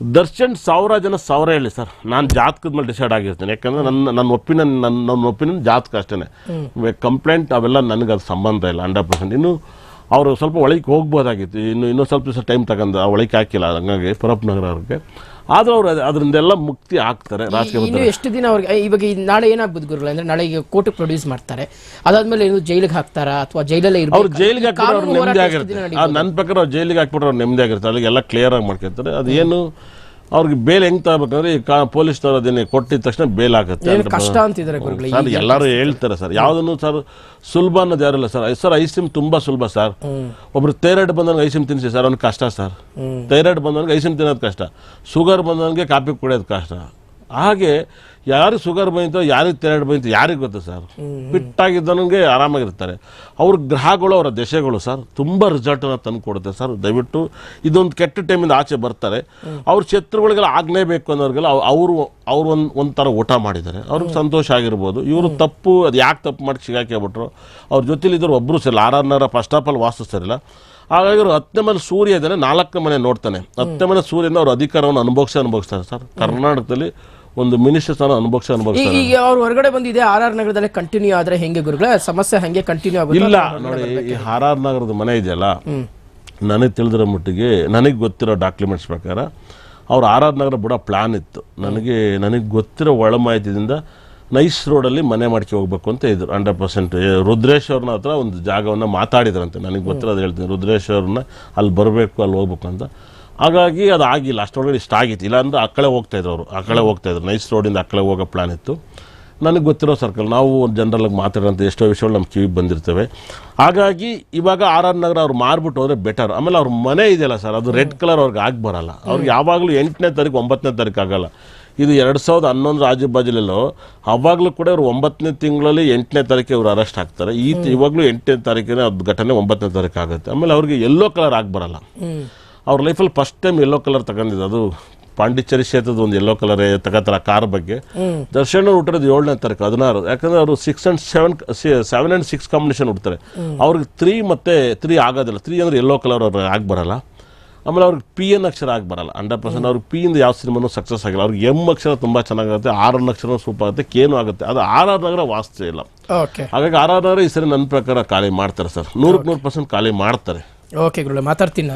ದರ್ಶನ್ ಸಾವಿರ ಜನ ಸಾವಿರ ಹೇಳಿ ಸರ್. ನಾನು ಜಾತಕದ ಮೇಲೆ ಡಿಸೈಡ್ ಆಗಿರ್ತೇನೆ. ಯಾಕಂದ್ರೆ ನನ್ನ ನನ್ನ ಒಪಿನಿಯನ್ ನನ್ನ ನನ್ನ ಒಪಿನಿಯನ್ ಜಾತಕ ಅಷ್ಟೇ ಕಂಪ್ಲೇಂಟ್ ಅವೆಲ್ಲ ನನಗೆ ಅದು ಸಂಬಂಧ ಇಲ್ಲ ಹಂಡ್ರೆಡ್ ಪರ್ಸೆಂಟ್ ಇನ್ನು ಅವರು ಸ್ವಲ್ಪ ಒಳಗೆ ಹೋಗ್ಬೋದಾಗಿತ್ತು. ಇನ್ನು ಇನ್ನೊಂದು ಸ್ವಲ್ಪ ದಿವಸ ಟೈಮ್ ತಗೊಂಡು ಆ ಒಳಗೆ ಹಾಕಿಲ್ಲ. ಹಂಗಾಗಿ ಪರಪ್ ನಗರ ಅವ್ರಿಗೆ ಆದರೂ ಅವ್ರು ಅದ್- ಅದರಿಂದೆಲ್ಲ ಮುಕ್ತಿ ಆಗ್ತಾರೆ ರಾಜಕೀಯ ಇನ್ನು ಎಷ್ಟು ದಿನ ಅವ್ರಿಗೆ ಇವಾಗ ಈ ನಾಳೆ ಏನಾಗ್ಬೋದು ಗುರುಗಳು? ಅಂದ್ರೆ ನಾಳೆ ಈಗ ಕೋರ್ಟ್ ಪ್ರೊಡ್ಯೂಸ್ ಮಾಡ್ತಾರೆ. ಅದಾದ್ಮೇಲೆ ಏನು ಜೈಲಿಗೆ ಹಾಕ್ತಾರಾ? ಅಥವಾ ಜೈಲಲ್ಲೇ ಅವ್ರು? ಜೈಲಿಗೆ ಹಾಕಿದ್ರೆ ಅವ್ರು ನೆಮ್ಮದಿ ಆಗಿರ್ತಾರೆ ನನ್ನ ಪ್ರಕಾರ ಅವ್ರು ಜೈಲಿಗೆ ಹಾಕ್ಬಿಟ್ರೆ ಅವ್ರು ನೆಮ್ಮದಿ ಆಗಿರ್ತಾರೆ ಅಲ್ಲಿಗೆಲ್ಲ ಕ್ಲಿಯರ್ ಆಗಿ ಮಾಡ್ಕೊತಾರೆ. ಅದೇನು ಅವ್ರಿಗೆ ಬೇಲ್ ಹೆಂಗ್ ತಗೋಬೇಕಂದ್ರೆ ಈ ಪೊಲೀಸ್ನವ್ರು ಅದನ್ನೇ ಕೊಟ್ಟಿದ ತಕ್ಷಣ ಬೇಲ್ ಆಗುತ್ತೆ ಏನು ಕಷ್ಟ ಅಂತಿದ್ದಾರೆ ಗುರುಗಳು ಸರ್ ಎಲ್ಲರೂ ಹೇಳ್ತಾರೆ ಸರ್ ಯಾವುದನ್ನು ಸರ್ ಸುಲಭ ಅನ್ನೋದು ಯಾರಿಲ್ಲ ಸರ್. ಸರ್ ಐಸಿಮ್ ತುಂಬಾ ಸುಲಭ ಸರ್. ಒಬ್ರು ಥೈರಾಯ್ಡ್ ಬಂದವನಿಗೆ ಐಸಿಮ್ ತಿನ್ಸಿ ಸರ್ ಅವ್ನಿಗೆ ಕಷ್ಟ ಸರ್. ಥೈರಾಯ್ಡ್ ಬಂದವನಿಗೆ ಐಸಿಮ್ ತಿನ್ನೋದು ಕಷ್ಟ. ಶುಗರ್ ಬಂದವನಿಗೆ ಕಾಪಿ ಕುಡಿಯೋದು ಕಷ್ಟ. ಹಾಗೆ ಯಾರಿಗೆ ಶುಗರ್ ಬಂತು ಯಾರಿಗೆ ಥೈರಾಯ್ಡ್ ಬಂತು ಯಾರಿಗೆ ಗೊತ್ತು ಸರ್ ಫಿಟ್ ಆಗಿದ್ದವನಿಗೆ ಆರಾಮಾಗಿರ್ತಾರೆ. ಅವ್ರ ಗ್ರಹಗಳು ಅವರ ದೆಸೆಗಳು ಸರ್ ತುಂಬ ರಿಸಲ್ಟನ್ನು ತಂದು ಕೊಡುತ್ತೆ ಸರ್ ದಯವಿಟ್ಟು ಇದೊಂದು ಕೆಟ್ಟ ಟೈಮಿಂದ ಆಚೆ ಬರ್ತಾರೆ. ಅವ್ರ ಶತ್ರುಗಳಿಗೆಲ್ಲ ಆಗಲೇಬೇಕು ಅನ್ನೋರಿಗೆಲ್ಲ ಅವ್- ಅವರು ಅವ್ರು ಒಂದು ಒಂಥರ ಊಟ ಮಾಡಿದ್ದಾರೆ. ಅವ್ರಿಗೆ ಸಂತೋಷ ಆಗಿರ್ಬೋದು. ಇವರು ತಪ್ಪು ಅದು ಯಾಕೆ ತಪ್ಪು ಮಾಡಿ ಸಿಗಾಕಿಬಿಟ್ರು ಅವ್ರ ಜೊತೆಲಿದ್ರು ಒಬ್ಬರು ಸರ್ ಆರ್ ಆರ್ ನರ ಫಸ್ಟ್ ಆಫ್ ಆಲ್ ವಾಸಿಸ್ತಾರಿಲ್ಲ ಹಾಗಾಗಿ ಅವರು ಹತ್ತನೇ ಮನೆ ಸೂರ್ಯ ಇದ್ದಾನೆ ನಾಲ್ಕನೇ ಮನೆ ನೋಡ್ತಾನೆ. ಹತ್ತನೇ ಮನೆ ಸೂರ್ಯನ ಅವ್ರ ಅಧಿಕಾರವನ್ನು ಅನುಭವಿಸಿ ಅನುಭವಿಸ್ತಾರೆ ಸರ್ ಕರ್ನಾಟಕದಲ್ಲಿ ಒಂದು ಮಿನಿಸ್ಟರ್ ಸ್ಥಾನ ಅನುಭವಿಸ ಅನುಭವಿಸ್ತಾರೆ ಈಗ ಅವ್ರು ಹೊರಗಡೆ ಬಂದಿದೆ ಆರ್ ಆರ್ ನಗರದಲ್ಲಿ ಕಂಟಿನ್ಯೂ ಆದ್ರೆ ಹೆಂಗೆ ಗುರುಗಳ? ಸಮಸ್ಯೆ ಹಂಗೆ ಕಂಟಿನ್ಯೂ ಆಗುತ್ತೆ ಇಲ್ಲ ನೋಡಿ ಈ ಆರ್ ಆರ್ ನಗರದ ಮನೆ ಇದೆಯಲ್ಲ ನನಗೆ ತಿಳಿದಿರೋ ಮಟ್ಟಿಗೆ ನನಗೆ ಗೊತ್ತಿರೋ ಡಾಕ್ಯುಮೆಂಟ್ಸ್ ಪ್ರಕಾರ ಅವ್ರು ಆರ್ ಆರ್ ನಗರ ಬಿಡೋ ಪ್ಲಾನ್ ಇತ್ತು. ನನಗೆ ನನಗೆ ಗೊತ್ತಿರೋ ಒಳ ಮಾಹಿತಿಯಿಂದ ನೈಸ್ ರೋಡಲ್ಲಿ ಮನೆ ಮಾಡ್ಕೆ ಹೋಗ್ಬೇಕು ಅಂತ ಇದ್ರು ಹಂಡ್ರೆಡ್ ಪರ್ಸೆಂಟ್ ರುದ್ರೇಶ್ ಅವ್ರನ್ನ ಹತ್ರ ಒಂದು ಜಾಗವನ್ನು ಮಾತಾಡಿದ್ರಂತೆ. ನನಗೆ ಗೊತ್ತಿರೋದು ಹೇಳ್ತೀನಿ ರುದ್ರೇಶ್ ಅವ್ರನ್ನ ಅಲ್ಲಿ ಬರಬೇಕು ಅಲ್ಲಿ ಹೋಗ್ಬೇಕು ಅಂತ. ಹಾಗಾಗಿ ಅದು ಆಗಿಲ್ಲ ಅಷ್ಟೊಳಗಡೆ ಇಷ್ಟ ಆಗಿತ್ತು. ಇಲ್ಲಾಂದ್ರೆ ಆ ಕಡೆ ಹೋಗ್ತಾಯಿದ್ರು ಅವರು ಆ ಕಡೆ ಹೋಗ್ತಾ ಇದ್ರು. ನೈಸ್ ರೋಡಿಂದ ಆ ಕಡೆ ಹೋಗೋ ಪ್ಲಾನ್ ಇತ್ತು. ನನಗೆ ಗೊತ್ತಿರೋ ಸರ್ಕಲ್ ನಾವು ಜನರಲ್ ಮಾತಾಡೋಂಥ ಎಷ್ಟೋ ವಿಷಯಗಳು ನಮ್ಮ ಕಿವಿಗೆ ಬಂದಿರ್ತವೆ. ಹಾಗಾಗಿ ಇವಾಗ ಆರ್ ಆರ್ ನಗರ ಅವ್ರು ಮಾರ್ಬಿಟ್ಟು ಹೋದರೆ ಬೆಟರ್ ಆಮೇಲೆ ಅವ್ರ ಮನೆ ಇದೆಯಲ್ಲ ಸರ್ ಅದು ರೆಡ್ ಕಲರ್ ಅವ್ರಿಗೆ ಆಗಿ ಬರಲ್ಲ. ಅವ್ರಿಗೆ ಯಾವಾಗಲೂ ಎಂಟನೇ ತಾರೀಕು ಒಂಬತ್ತನೇ ತಾರೀಕು ಆಗಲ್ಲ. ಇದು ಎರಡು ಸಾವಿರದ ಹನ್ನೊಂದರ ಆಜು ಬಾಜುಲೆಲ್ಲೋ ಅವಾಗಲೂ ಕೂಡ ಇವರು ಒಂಬತ್ತನೇ ತಿಂಗಳಲ್ಲಿ ಎಂಟನೇ ತಾರೀಕು ಇವರು ಅರೆಸ್ಟ್ ಆಗ್ತಾರೆ ಈ ಇವಾಗಲೂ ಎಂಟನೇ ತಾರೀಕಿನ ಅದು ಘಟನೆ ಒಂಬತ್ತನೇ ತಾರೀಕು ಆಗುತ್ತೆ. ಆಮೇಲೆ ಅವ್ರಿಗೆ ಎಲ್ಲೋ ಕಲರ್ ಆಗಿ ಬರಲ್ಲ. ಅವ್ರ ಲೈಫಲ್ಲಿ ಫಸ್ಟ್ ಟೈಮ್ ಎಲ್ಲೋ ಕಲರ್ ತಗೊಂಡಿದ್ದು. ಅದು ಪಾಂಡಿಚೇರಿ ಕ್ಷೇತ್ರದ ಒಂದು ಎಲ್ಲೋ ಕಲರ್ ತಗೋತಾರ ಕಾರ್ ಬಗ್ಗೆ. ದರ್ಶನ್ ಹುಟ್ಟಿರೋದು ಏಳನೇ ತಾರೀಕು. ಹದಿನಾರು. ಯಾಕಂದ್ರೆ ಅವರು six and seven seven and six combination ಹುಡ್ತಾರೆ. ಅವ್ರಿಗೆ ತ್ರೀ ಮತ್ತೆ ತ್ರೀ ಆಗೋದಿಲ್ಲ. ತ್ರೀ ಅಂದ್ರೆ ಎಲ್ಲೋ ಕಲರ್ ಅವ್ರಿಗೆ ಆಗಿ ಬರಲ್ಲ. ಆಮೇಲೆ ಅವ್ರಿಗೆ ಪಿ ಎನ್ ಅಕ್ಷರ ಆಗಿ ಬರಲ್ಲ. ಹಂಡ್ರೆಡ್ ಪರ್ಸೆಂಟ್ ಅವ್ರಿಗೆ ಪಿ ಇಂದ ಯಾವ ಸಿನಿಮಾನು ಸಕ್ಸಸ್ ಆಗಿಲ್ಲ. ಅವ್ರಿಗೆ ಎಂ ಅಕ್ಷರ ತುಂಬ ಚೆನ್ನಾಗುತ್ತೆ ಆರ್ ಎನ್ ಅಕ್ಷರ ಸೂಪರ್ ಆಗುತ್ತೆ. ಕೇನು ಆಗುತ್ತೆ. ಅದು ಆರ್ ಆರ್ ನಗರ ವಾಸ್ತು ಇಲ್ಲ. ಓಕೆ ಹಾಗಾಗಿ ಆರ್ ಆರ್ ನಗರ ಈ ಸರಿ ನನ್ನ ಪ್ರಕಾರ ಖಾಲಿ ಮಾಡ್ತಾರೆ ಸರ್. ನೂರಕ್ಕೆ ನೂರು ಪರ್ಸೆಂಟ್ ಖಾಲಿ ಮಾಡ್ತಾರೆ. ಓಕೆ ಗುರುಳೆ ಮಾತಾಡ್ತೀನಿ.